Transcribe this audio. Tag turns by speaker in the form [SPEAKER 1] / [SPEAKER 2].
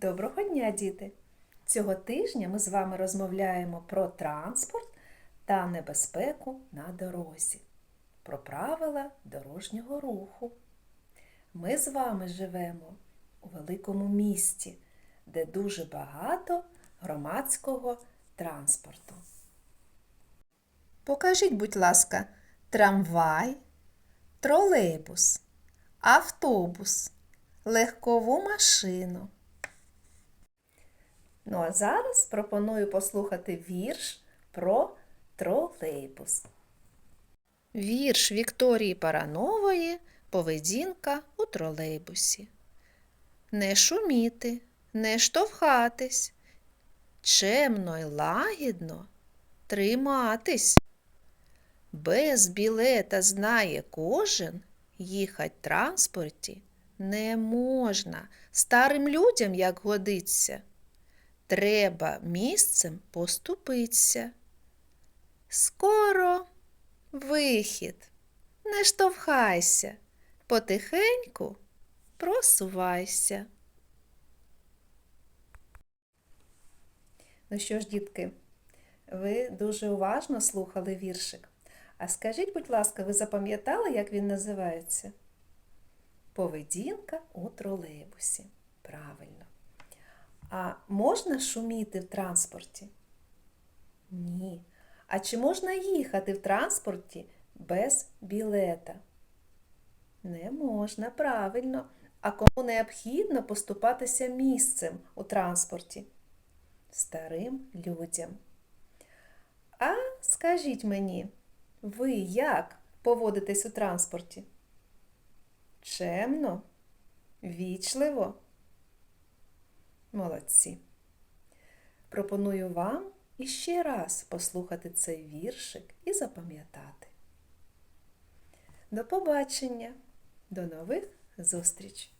[SPEAKER 1] Доброго дня, діти! Цього тижня ми з вами розмовляємо про транспорт та небезпеку на дорозі, про правила дорожнього руху. Ми з вами живемо у великому місті, де дуже багато громадського транспорту. Покажіть, будь ласка, трамвай, тролейбус, автобус, легкову машину. Ну а зараз пропоную послухати вірш про тролейбус. Вірш Вікторії Паранової Поведінка у тролейбусі. Не шуміти, не штовхатись, чемно й лагідно триматись. Без білета знає кожен, їхать в транспорті не можна старим людям, як годиться. Треба місцем поступиться. Скоро вихід, не штовхайся, потихеньку просувайся. Ну що ж, дітки, ви дуже уважно слухали віршик. А скажіть, будь ласка, ви запам'ятали, як він називається? Поведінка у тролейбусі. Правильно. А можна шуміти в транспорті? Ні. А чи можна їхати в транспорті без білета? Не можна, правильно. А кому необхідно поступатися місцем у транспорті? Старим людям. А скажіть мені, ви як поводитесь у транспорті? Чемно? Вічливо? Молодці. Пропоную вам іще раз послухати цей віршик і запам'ятати. До побачення, до нових зустрічей!